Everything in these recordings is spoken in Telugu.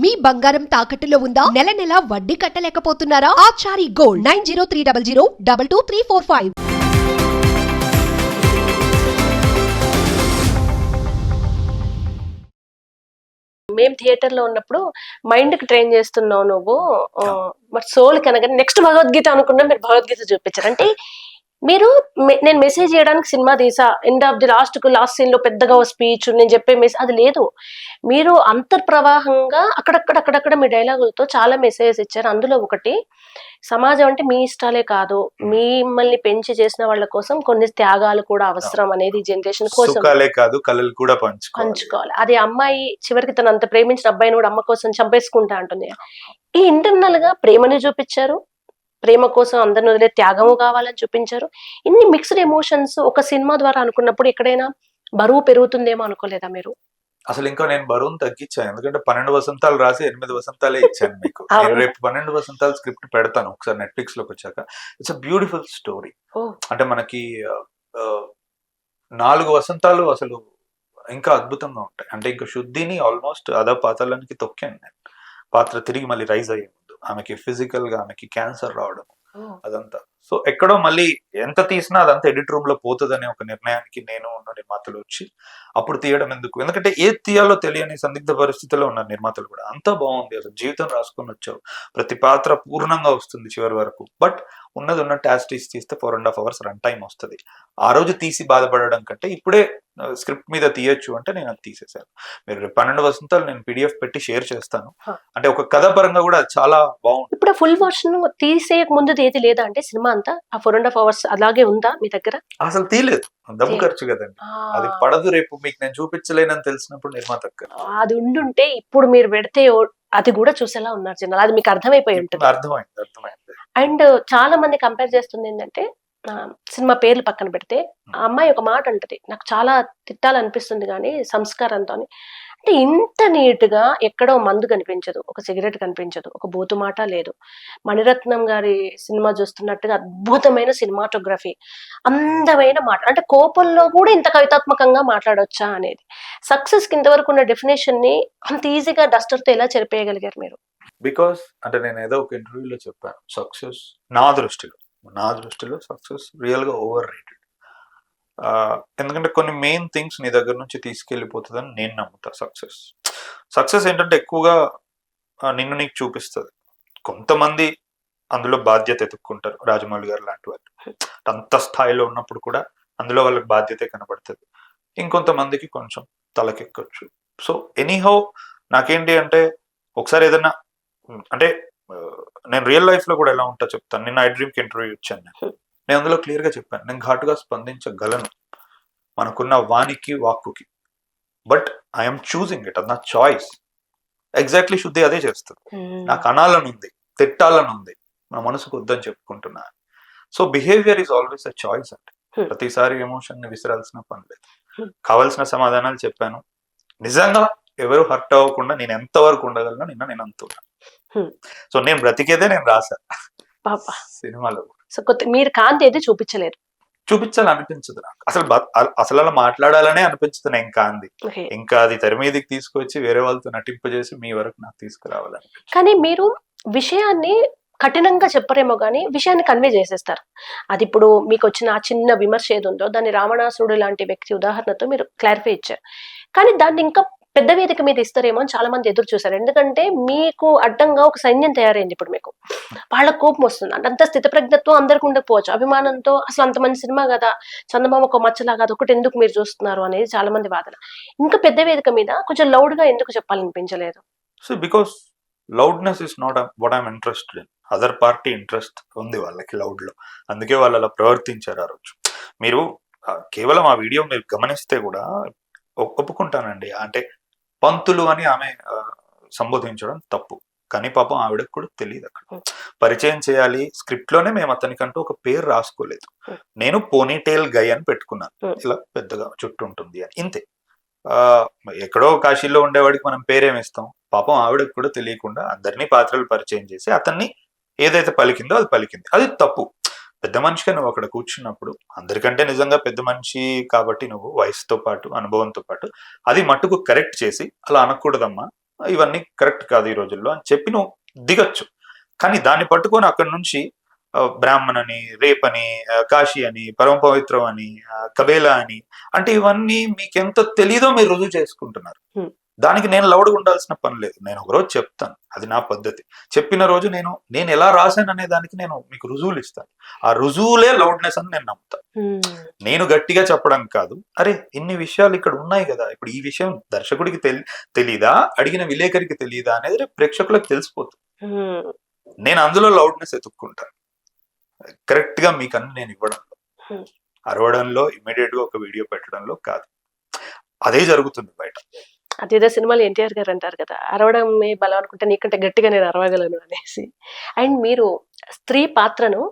మీ బంగారం తాకట్టులో ఉందా? నెల నెల వడ్డీ కట్టలేకపోతున్నారా? Achari gold nine zero three double zero double two three four five. మేము థియేటర్లో ఉన్నప్పుడు మైండ్కి ట్రైన్ చేస్తున్నావు నువ్వు. మరి సోల్ కనుక నెక్స్ట్ భగవద్గీత అనుకున్నా మీరు భగవద్గీత చూపించారు. అంటే మీరు నేను మెసేజ్ చేయడానికి సినిమా తీసా. ఎండ్ ఆఫ్ ది లాస్ట్కు లాస్ట్ సీన్లో పెద్దగా స్పీచ్ నేను చెప్పే మెసేజ్ అది లేదు. మీరు అంతర్ప్రవాహంగా అక్కడక్కడ అక్కడక్కడ మీ డైలాగులతో చాలా మెసేజ్ ఇచ్చారు. అందులో ఒకటి సమాజం అంటే మీ ఇష్టాలే కాదు. మిమ్మల్ని పెంచి చేసిన వాళ్ళ కోసం కొన్ని త్యాగాలు కూడా అవసరం అనేది జనరేషన్ కోసం. కాదు కళలు కూడా పంచుకోవాలి. పంచుకోవాలి. అది అమ్మాయి చివరికి తను అంత ప్రేమించిన అబ్బాయిని కూడా అమ్మ కోసం చంపేసుకుంటా అంటుంది. ఈ ఇంటర్నల్గా ప్రేమని చూపించారు. ప్రేమ కోసం అందరిని వదిలే త్యాగము కావాలని చూపించారు. ఇన్ని మిక్స్డ్ ఎమోషన్స్ ఒక సినిమా ద్వారా అనుకున్నప్పుడు ఎక్కడైనా బరువు పెరుగుతుందేమో అనుకోలేదా మీరు? అసలు ఇంకా నేను బరువును తగ్గించాను. ఎందుకంటే పన్నెండు వసంతాలు రాసి ఎనిమిది వసంతాలే ఇచ్చాను మీకు. నేను. రేపు పన్నెండు వసంతాలు స్క్రిప్ట్ పెడతాను. ఒకసారి నెట్ఫ్లిక్స్లోకి వచ్చాక. ఇట్స్ అ బ్యూటిఫుల్ స్టోరీ అంటే మనకి నాలుగు వసంతాలు అసలు ఇంకా అద్భుతంగా ఉంటాయి. అంటే ఇంకా శుద్ధిని ఆల్మోస్ట్ అదా పాతాలనికి తొక్కాను నేను. పాత్ర తిరిగి మళ్ళీ రైజ్ అయ్యే ముందు ఆమెకి ఫిజికల్గా ఆమెకి క్యాన్సర్ రావడం అదంతా. సో ఎక్కడో మళ్ళీ ఎంత తీసినా అదంతా ఎడిట్ రూమ్లో పోతుందనే ఒక నిర్ణయానికి నేను ఉన్న నిర్మాతలు వచ్చి అప్పుడు తీయడం ఎందుకు? ఎందుకంటే ఏది తీయాలో తెలియని సందిగ్ధ పరిస్థితిలో ఉన్న నిర్మాతలు కూడా అంతా బాగుంది. అసలు జీవితం రాసుకొని వచ్చావు. ప్రతి పాత్ర పూర్ణంగా వస్తుంది చివరి వరకు. బట్ ఉన్నది ఉన్న టాస్టీస్ తీస్తే four and half hours run time వస్తుంది. ఆ రోజు తీసి బాధపడడం కంటే ఇప్పుడే స్క్రిప్ట్ మీద తీయొచ్చు అంటే నేను అది తీసేశాను. మీరు పన్నెండు వసంతాలు నేను పీడిఎఫ్ పెట్టి షేర్ చేస్తాను. అంటే ఒక కథ పరంగా కూడా చాలా బాగుంటుంది. ఇప్పుడు ఫుల్ వర్షన్ తీసేయక ముందు ఏది లేదా అంటే సినిమా అంతా? ఆ ఫోర్ అండ్ హాఫ్ అవర్స్ అలాగే ఉందా మీ దగ్గర? అసలు తీయలేదు. డబ్బు ఖర్చు కదండి. అది పడదు రేపు మీకు నేను చూపించలేనని తెలిసినప్పుడు నిర్మాతకు అది ఉండుంటే ఇప్పుడు మీరు పెడితే అది కూడా చూసేలా ఉన్నారు జనాలు. అది మీకు అర్థమైపోయి ఉంటుంది. అర్థమైంది అర్థమైంది. అండ్ చాలా మంది కంపేర్ చేస్తుంది ఏంటంటే సినిమా పేర్లు పక్కన పెడితే ఆ అమ్మాయి ఒక మాట అంటది. నాకు చాలా తిట్టాలనిపిస్తుంది కానీ సంస్కారంతో అంటే ఇంత నీట్గా ఎక్కడో మందు కనిపించదు. ఒక సిగరెట్ కనిపించదు. ఒక బూతు మాట లేదు. మణిరత్నం గారి సినిమా చూస్తున్నట్టుగా అద్భుతమైన సినిమాటోగ్రఫీ. అందమైన మాట. అంటే కోపంలో కూడా ఇంత కవితాత్మకంగా మాట్లాడొచ్చా అనేది. సక్సెస్ కింద వరకు ఉన్న డెఫినేషన్ని అంత ఈజీగా డస్టర్తో ఎలా చెరిపేయగలిగారు మీరు? బికాస్ అంటే నేను ఏదో ఒక ఇంటర్వ్యూలో చెప్పాను. సక్సెస్ నా దృష్టిలో. నా దృష్టిలో సక్సెస్ రియల్గా ఓవర్ రేటెడ్. ఎందుకంటే కొన్ని మెయిన్ థింగ్స్ నీ దగ్గర నుంచి తీసుకెళ్ళిపోతుందని నేను నమ్ముతా సక్సెస్ సక్సెస్ ఏంటంటే ఎక్కువగా నిన్ను నీకు చూపిస్తుంది. కొంతమంది అందులో బాధ్యత ఎత్తుక్కుంటారు రాజమౌళి గారు లాంటి వాళ్ళు. అంత స్థాయిలో ఉన్నప్పుడు కూడా అందులో వాళ్ళకి బాధ్యత కనబడుతుంది. ఇంకొంతమందికి కొంచెం తలకెక్కచ్చు. సో ఎనీహౌ నాకేంటి అంటే ఒకసారి ఏదైనా అంటే నేను రియల్ లైఫ్లో కూడా ఎలా ఉంటా చెప్తాను. నిన్న ఐ డ్రీమ్కి ఇంటర్వ్యూ ఇచ్చాను నేను అందులో క్లియర్గా చెప్పాను. నేను ఘాటుగా స్పందించగలను మనకున్న వానికి వాక్కుకి. But I'm choosing it. అది నా చాయిస్. ఎగ్జాక్ట్లీ శుద్ధి అదే చేస్తుంది. నాకు అనాలని ఉంది తిట్టాలని ఉంది నా మనసుకు వద్దని చెప్పుకుంటున్నా. So behaviour is always a choice అంటే Hmm. ప్రతిసారి ఎమోషన్ని విసిరాల్సిన పని లేదు. Hmm. కావాల్సిన సమాధానాలు చెప్పాను. నిజంగా ఎవరు హర్ట్ అవ్వకుండా నేను ఎంత వరకు ఉండగలను నిన్న నేను Hmm. సో నేను బ్రతికేదే నేను పాప. సినిమాలో. సో కొత్త మీరు కాంతి ఏది చూపించలేరు చూపించాలనిపించదు నాకు. అసలు అసలు అలా మాట్లాడాలనే అనిపించదు నేను ఇంకా అంది. ఇంకా అది తెర మీదకి తీసుకొచ్చి వేరే వాళ్ళతో నటింపజేసి మీ వరకు నాకు తీసుకురావాలని కానీ మీరు విషయాన్ని కఠినంగా చెప్పరేమో కానీ విషయాన్ని కన్వే చేసేస్తారు. అది ఇప్పుడు మీకు వచ్చిన ఆ చిన్న విమర్శ ఏది ఉందో దాన్ని రావణాసురుడు లాంటి వ్యక్తి ఉదాహరణతో మీరు క్లారిఫై ఇచ్చారు. కానీ దాన్ని ఇంకా పెద్ద వేదిక మీద ఇస్తారేమో అని చాలా మంది ఎదురు చూశారు. ఎందుకంటే మీకు అడ్డంగా ఒక సైన్యం తయారైంది ఇప్పుడు మీకు. వాళ్ళ కోపం వస్తుంది. అంటే అంత స్థితప్రజ్ఞత్వం అందరికి ఉండకపోవచ్చు. అభిమానంతో అసలు అంత మంచి సినిమా కదా చందమామ ఒక మచ్చలా కాదు ఒకటి ఎందుకు మీరు చూస్తున్నారు అనేది చాలా మంది వాదన. ఇంకా పెద్ద వేదిక మీద కొంచెం లౌడ్గా ఎందుకు చెప్పాలనిపించలేదు? So because loudness is not what I'm interested in other party interest ఉంది వాళ్ళకి లౌడ్లో అందుకే వాళ్ళు అలా ప్రవర్తించారు ఆ రోజు. మీరు కేవలం ఆ వీడియో మీరు గమనిస్తే కూడా ఒప్పుకుంటానండి. అంటే పంతులు అని ఆమె సంబోధించడం తప్పు. కానీ పాపం ఆవిడకు కూడా తెలియదు అక్కడ. పరిచయం చేయాలి. స్క్రిప్ట్లోనే మేము అతనికంటూ ఒక పేరు రాసుకోలేదు. Hmm. నేను పోనీటైల్ గై అని పెట్టుకున్నాను. Hmm. ఇలా పెద్దగా చుట్టూ ఉంటుంది అని. ఇంతే. ఆ, ఎక్కడో కాశీలో ఉండేవాడికి మనం పేరేమిస్తాం పాపం ఆవిడకి కూడా తెలియకుండా అందరినీ పాత్రలు పరిచయం చేసి అతన్ని ఏదైతే పలికిందో అది పలికింది. అది తప్పు. పెద్ద మనిషిగా నువ్వు అక్కడ కూర్చున్నప్పుడు అందరికంటే నిజంగా పెద్ద మనిషి కాబట్టి నువ్వు వయసుతో పాటు అనుభవంతో పాటు అది మట్టుకు కరెక్ట్ చేసి అలా అనకూడదమ్మా. ఇవన్నీ కరెక్ట్ కాదు ఈ రోజుల్లో అని చెప్పి నువ్వు దిగచ్చు. కానీ దాన్ని పట్టుకొని అక్కడి నుంచి బ్రాహ్మణ్ అని రేప్ అని కాశీ అని పరమ పవిత్రం అని కబేలా అని అంటే ఇవన్నీ మీకు ఎంత తెలీదో మీరు రుజువు చేసుకుంటున్నారు. దానికి నేను లౌడ్గా ఉండాల్సిన పని లేదు. నేను ఒక రోజు చెప్తాను. అది నా పద్ధతి. చెప్పిన రోజు నేను నేను ఎలా రాశాను అనే దానికి నేను మీకు రుజువులు ఇస్తాను. ఆ రుజువులే లౌడ్నెస్ అని నేను నమ్ముతాను నేను గట్టిగా చెప్పడం కాదు. అరే ఇన్ని విషయాలు ఇక్కడ ఉన్నాయి కదా. ఇప్పుడు ఈ విషయం దర్శకుడికి తెలి తెలీదా? అడిగిన విలేకరికి తెలీదా? అనేది రేపు ప్రేక్షకులకు తెలిసిపోతుంది. నేను అందులో లౌడ్నెస్ ఎత్తుక్కుంటాను కరెక్ట్గా మీకు అన్ని నేను ఇవ్వడంలో. అరవడంలో ఇమీడియట్గా ఒక వీడియో పెట్టడంలో కాదు. అదే జరుగుతుంది బయట. అదేదో సినిమాలు ఎన్టీఆర్ గారు అంటారు కదా అరవడమే బలం అనుకుంటే నీకంటే గట్టిగా నేను అరవగలను అనేసి. అండ్ మీరు స్త్రీ పాత్రను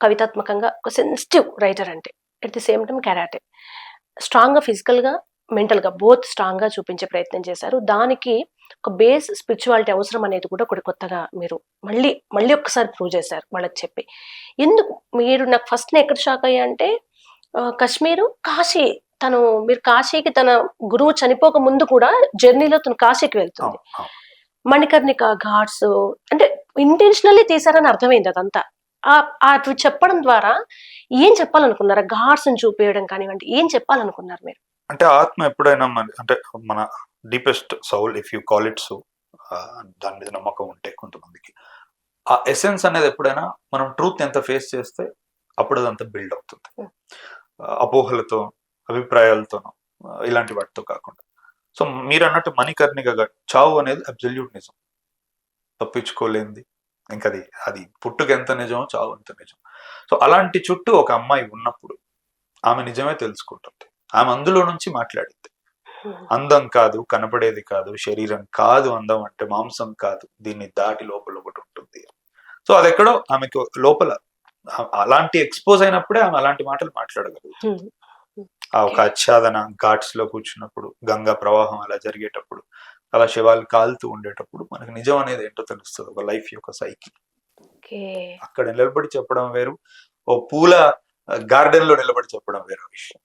కవితాత్మకంగా ఒక సెన్సిటివ్ రైటర్ అంటే at the same time karate స్ట్రాంగ్గా ఫిజికల్గా మెంటల్గా బోత్ స్ట్రాంగ్గా చూపించే ప్రయత్నం చేశారు. దానికి ఒక బేస్ స్పిరిచువాలిటీ అవసరం అనేది కూడా ఒకటి కొత్తగా మీరు మళ్ళీ మళ్ళీ ఒక్కసారి ప్రూవ్ చేశారు వాళ్ళకి చెప్పి. ఎందుకు? మీరు నాకు ఫస్ట్ ఎక్కడ షాక్ అయ్యా అంటే కాశ్మీరు కాశీ తను మీరు కాశీకి తన గురువు చనిపోక ముందు కూడా జర్నీలో తను కాశీకి వెళ్తుంది. మణికర్ణిక ఘాట్స్ అంటే ఇంటెన్షనల్లీ తీసారని అర్థమైంది అదంతా. అవి చెప్పడం ద్వారా ఏం చెప్పాలనుకున్నారు? ఘాట్స్ చూపించడం కానివ్వండి ఏం చెప్పాలనుకున్నారు మీరు? అంటే ఆత్మ ఎప్పుడైనా మన అంటే మన deepest soul if you call it so దాని మీద నమ్మకం ఉంటే కొంతమందికి. ఆ ఎసెన్స్ అనేది ఎప్పుడైనా మనం ట్రూత్ ఎంత ఫేస్ చేస్తే అప్పుడు అదంతా బిల్డ్ అవుతుంది అపోహలతో అభిప్రాయాలతోనో ఇలాంటి వాటితో కాకుండా. సో మీరు అన్నట్టు మణికర్ణిగా చావు అనేది అబ్జల్యూట్ నిజం. తప్పించుకోలేంది. ఇంకా అది అది పుట్టుకు ఎంత నిజమో చావు ఎంత నిజం సో అలాంటి చుట్టూ ఒక అమ్మాయి ఉన్నప్పుడు ఆమె నిజమే తెలుసుకుంటుంది. ఆమె అందులో నుంచి మాట్లాడింది అందం కాదు కనపడేది కాదు శరీరం కాదు అందం అంటే మాంసం కాదు దీన్ని దాటి లోపల ఒకటి ఉంటుంది. సో అది ఎక్కడో ఆమెకు లోపల అలాంటి ఎక్స్పోజ్ అయినప్పుడే ఆమె అలాంటి మాటలు మాట్లాడగలుగుతుంది. ఆ ఒక ఆచ్ఛాదన ఘాట్స్లో కూర్చున్నప్పుడు గంగా ప్రవాహం అలా జరిగేటప్పుడు అలా శివాలు కాలుతూ ఉండేటప్పుడు మనకు నిజం అనేది ఏంటో తెలుస్తుంది ఒక లైఫ్ యొక్క సైకిల్. అక్కడ నిలబడి చెప్పడం వేరు ఓ పూల గార్డెన్లో నిలబడి చెప్పడం వేరే విషయం.